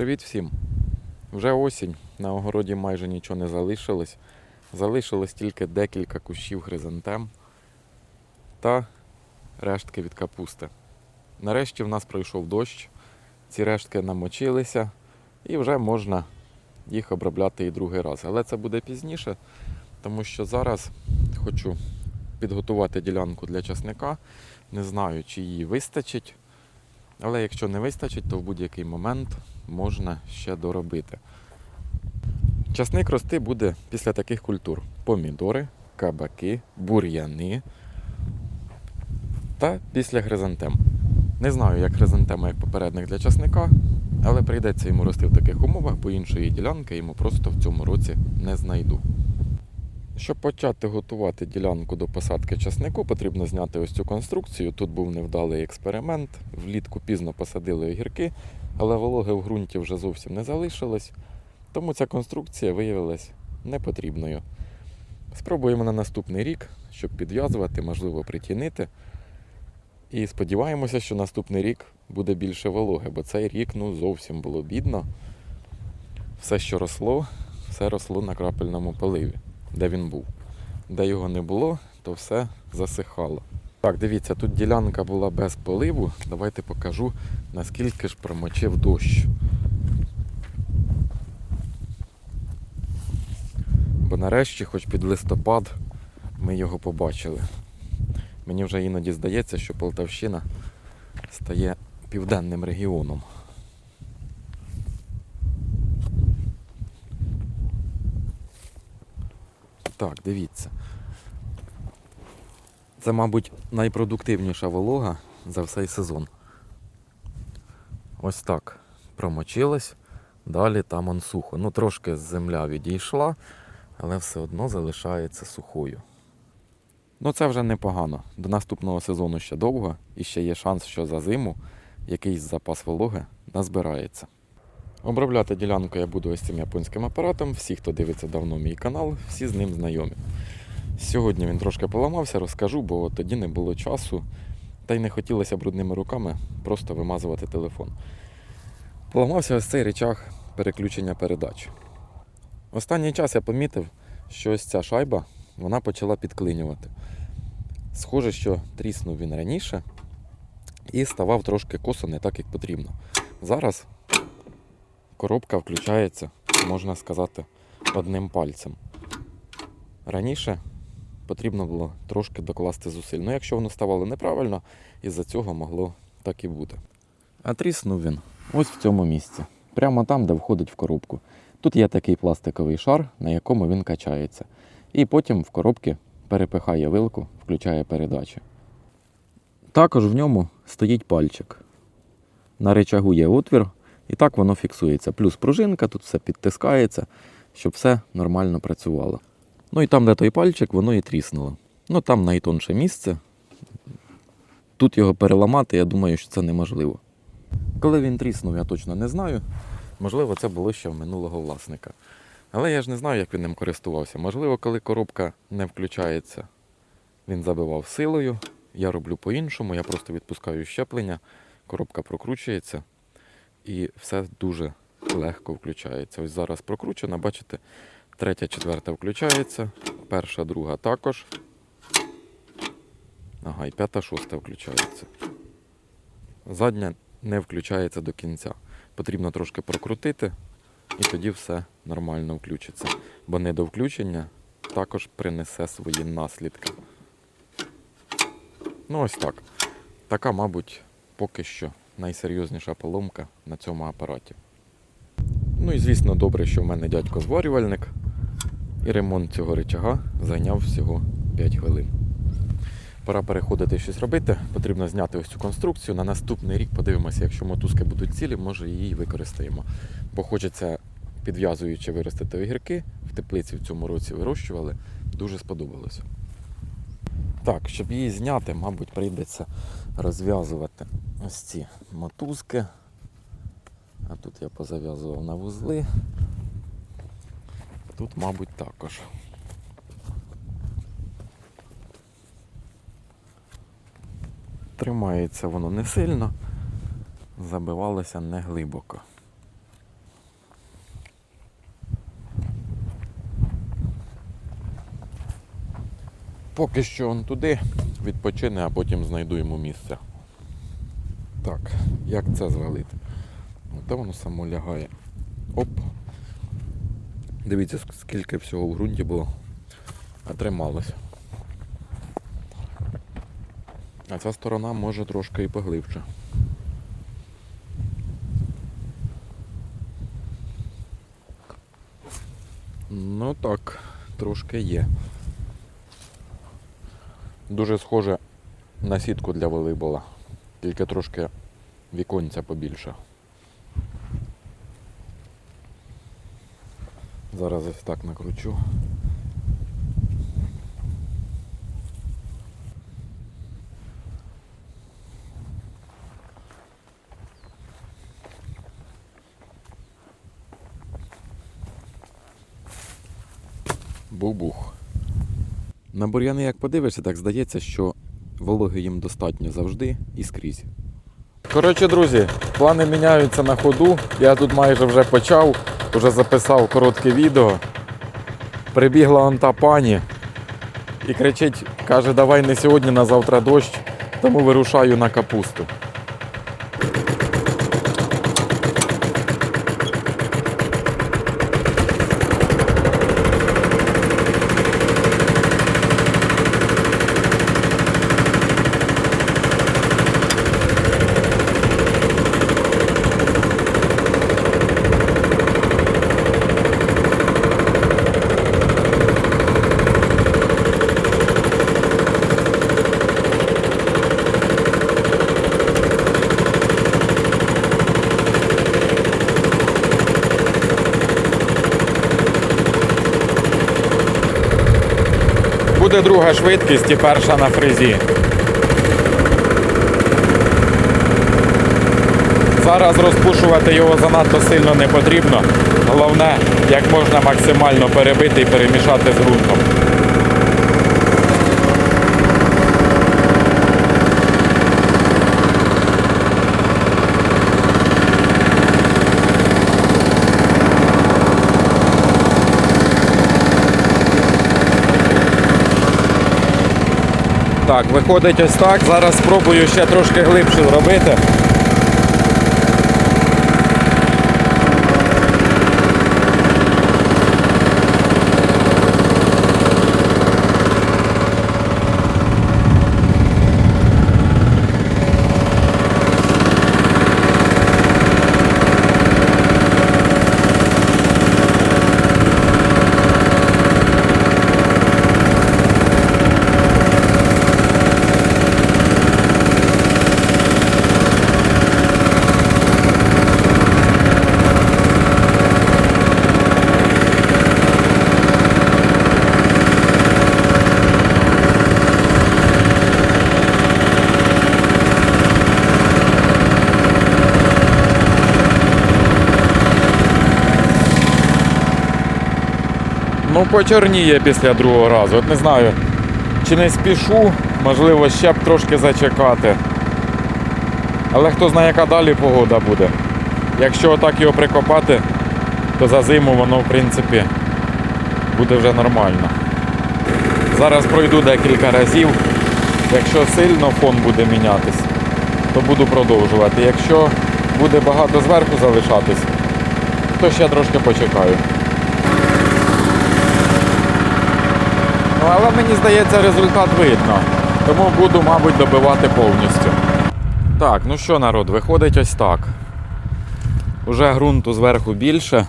Привіт всім! Вже осінь, на огороді майже нічого не залишилось. Залишилось тільки декілька кущів хризантем та рештки від капусти. Нарешті в нас пройшов дощ, ці рештки намочилися і вже можна їх обробляти і другий раз. Але це буде пізніше, тому що зараз хочу підготувати ділянку для часника. Не знаю, чи її вистачить. Але якщо не вистачить, то в будь-який момент можна ще доробити. Часник рости буде після таких культур: помідори, кабаки, бур'яни та після хризантем. Не знаю, як хризантема як попередник для часника, але прийдеться йому рости в таких умовах, бо іншої ділянки йому просто в цьому році не знайду. Щоб почати готувати ділянку до посадки часнику, потрібно зняти ось цю конструкцію. Тут був невдалий експеримент. Влітку пізно посадили огірки, але вологи в ґрунті вже зовсім не залишилось. Тому ця конструкція виявилась непотрібною. Спробуємо на наступний рік, щоб підв'язувати, можливо, притінити. І сподіваємося, що наступний рік буде більше вологи, бо цей рік ну, зовсім було бідно. Все, що росло, все росло на крапельному поливі де він був. Де його не було, то все засихало. Так, дивіться, тут ділянка була без поливу. Давайте покажу, наскільки ж промочив дощ. Бо нарешті, хоч під листопад, ми його побачили. Мені вже іноді здається, що Полтавщина стає південним регіоном. Так, дивіться. Це, мабуть, найпродуктивніша волога за всей сезон. Ось так промочилась, далі там он сухо. Ну, трошки земля відійшла, але все одно залишається сухою. Ну, це вже непогано. До наступного сезону ще довго і ще є шанс, що за зиму якийсь запас вологи назбирається. Обробляти ділянку я буду ось цим японським апаратом. Всі, хто дивиться давно мій канал, всі з ним знайомі. Сьогодні він трошки поламався, розкажу, бо тоді не було часу, та й не хотілося брудними руками просто вимазувати телефон. Поламався ось цей речах переключення передач. Останній час я помітив, що ось ця шайба вона почала підклинювати. Схоже, що тріснув він раніше і ставав трошки косо не так, як потрібно. Зараз коробка включається, можна сказати, одним пальцем. Раніше потрібно було трошки докласти зусиль. Ну, якщо воно ставало неправильно, із-за цього могло так і бути. А тріснув він ось в цьому місці, прямо там, де входить в коробку. Тут є такий пластиковий шар, на якому він качається. І потім в коробці перепихає вилку, включає передачі. Також в ньому стоїть пальчик. На речагу є отвір, і так воно фіксується. Плюс пружинка, тут все підтискається, щоб все нормально працювало. Ну і там, де той пальчик, воно і тріснуло. Ну там найтонше місце. Тут його переламати, я думаю, що це неможливо. Коли він тріснув, я точно не знаю. Можливо, це було ще в минулого власника. Але я ж не знаю, як він ним користувався. Можливо, коли коробка не включається, він забивав силою. Я роблю по-іншому, я просто відпускаю щеплення, коробка прокручується і все дуже легко включається. Ось зараз прокручена, бачите, третя, четверта включається, перша, друга також. Ага, і п'ята, шоста включається. Задня не включається до кінця. Потрібно трошки прокрутити, і тоді все нормально включиться. Бо недовключення також принесе свої наслідки. Ну ось так. Така, мабуть, поки що найсерйозніша поломка на цьому апараті. Ну і звісно, добре, що в мене дядько зварювальник, і ремонт цього рычага зайняв всього 5 хвилин. Пора переходити щось робити. Потрібно зняти ось цю конструкцію. На наступний рік подивимося, якщо мотузки будуть цілі, може її використаємо. Бо хочеться, підв'язуючи виростити огірки, в теплиці в цьому році вирощували, дуже сподобалося. Так, щоб її зняти, мабуть, прийдеться розв'язувати ось ці мотузки. А тут я позав'язував на вузли. Тут, мабуть, також. Тримається воно не сильно, забивалося не глибоко. Поки що он туди відпочине, а потім знайду йому місце. Так, як це звалити? Оте воно само лягає. Оп. Дивіться, скільки всього в ґрунті було. А трималось. А ця сторона може трошки і поглибше. Ну так, трошки є. Дуже схоже на сітку для волейбола. Тільки трошки віконця побільше. Зараз ось так накручу. Бух-бух. На бур'яни, як подивишся, так здається, що вологи їм достатньо завжди і скрізь. Коротше, друзі, плани міняються на ходу. Я тут майже вже почав, вже записав коротке відео. Прибігла он та пані і кричить, каже, давай не сьогодні, на завтра дощ, тому вирушаю на капусту. Буде друга швидкість і перша на фрезі. Зараз розпушувати його занадто сильно не потрібно. Головне, як можна максимально перебити і перемішати з ґрунтом. Так, виходить ось так. Зараз спробую ще трошки глибше зробити. Ну, почорніє після другого разу. От не знаю, чи не спішу, можливо, ще б трошки зачекати. Але хто знає, яка далі погода буде. Якщо отак його прикопати, то за зиму воно, в принципі, буде вже нормально. Зараз пройду декілька разів. Якщо сильно фон буде мінятись, то буду продовжувати. Якщо буде багато зверху залишатись, то ще трошки почекаю. Ну, але мені здається, результат видно. Тому буду, мабуть, добивати повністю. Так, ну що, народ, виходить ось так. Уже ґрунту зверху більше,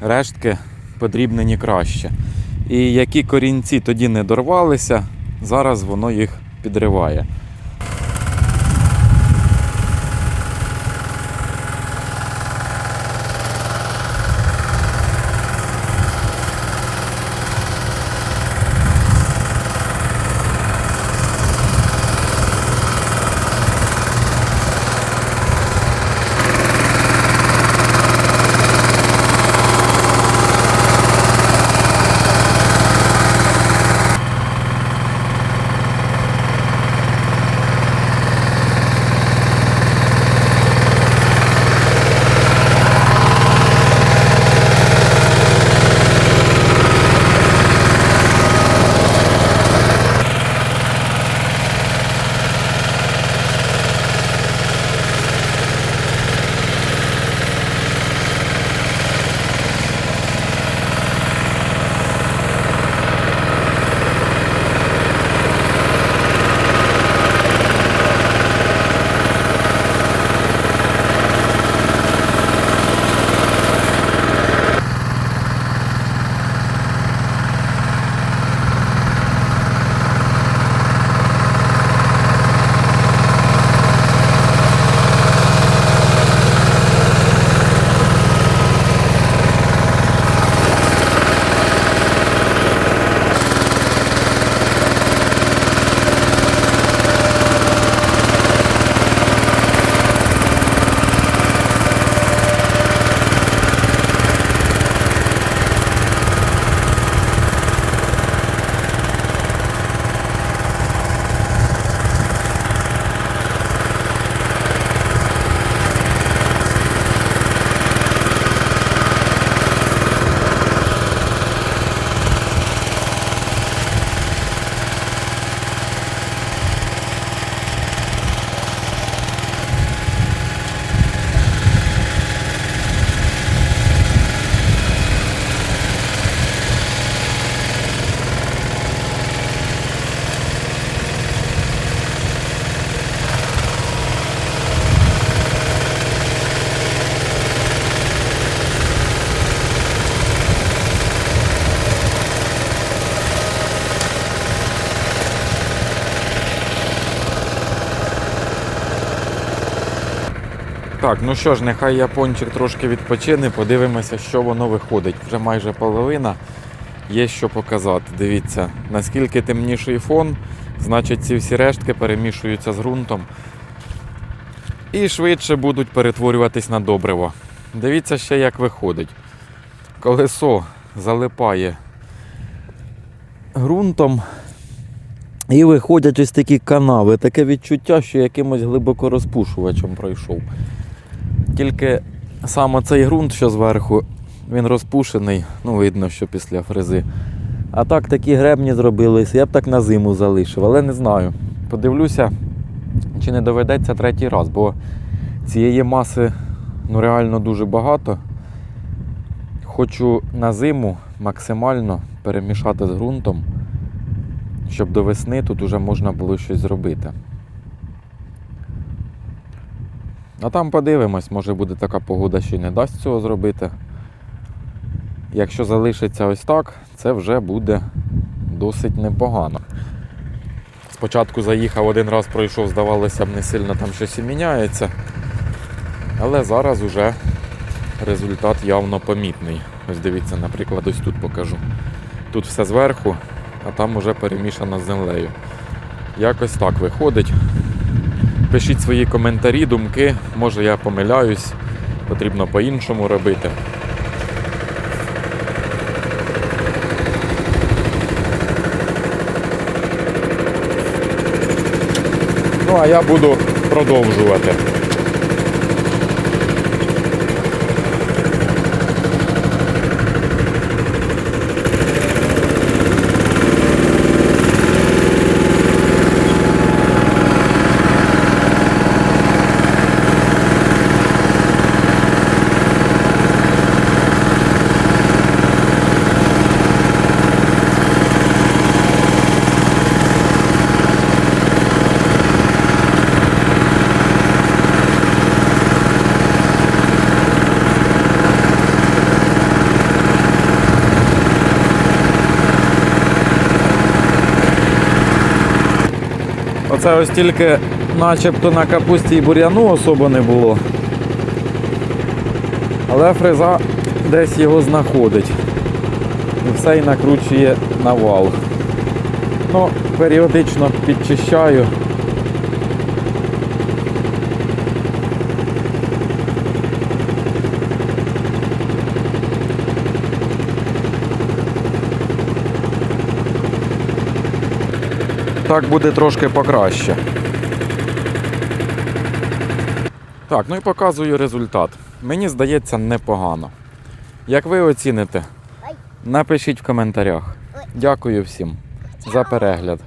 рештки подрібнені краще. І які корінці тоді не дорвалися, зараз воно їх підриває. Так, ну що ж, нехай япончик трошки відпочине, подивимося, що воно виходить. Вже майже половина. Є що показати. Дивіться, наскільки темніший фон, значить ці всі рештки перемішуються з ґрунтом і швидше будуть перетворюватись на добриво. Дивіться ще, як виходить. Колесо залипає ґрунтом. І виходять ось такі канави. Таке відчуття, що якимось глибоко розпушувачем пройшов. Тільки саме цей ґрунт, що зверху, він розпушений, ну видно, що після фрези. А так такі гребні зробилися, я б так на зиму залишив, але не знаю. Подивлюся, чи не доведеться третій раз, бо цієї маси ну, реально дуже багато. Хочу на зиму максимально перемішати з ґрунтом, щоб до весни тут уже можна було щось зробити. А там подивимось, може буде така погода, що й не дасть цього зробити. Якщо залишиться ось так, це вже буде досить непогано. Спочатку заїхав один раз пройшов, здавалося б, не сильно там щось і міняється. Але зараз уже результат явно помітний. Ось дивіться, наприклад, ось тут покажу. Тут все зверху, а там уже перемішано з землею. Якось так виходить. Пишіть свої коментарі, думки. Може я помиляюсь, потрібно по-іншому робити. Ну, а я буду продовжувати. Оце ось тільки начебто на капусті і бур'яну особо не було. Але фреза десь його знаходить. І все і накручує на вал. Ну, періодично підчищаю. Так буде трошки покраще. Так, ну і показую результат. Мені здається непогано. Як ви оціните? Напишіть в коментарях. Дякую всім за перегляд.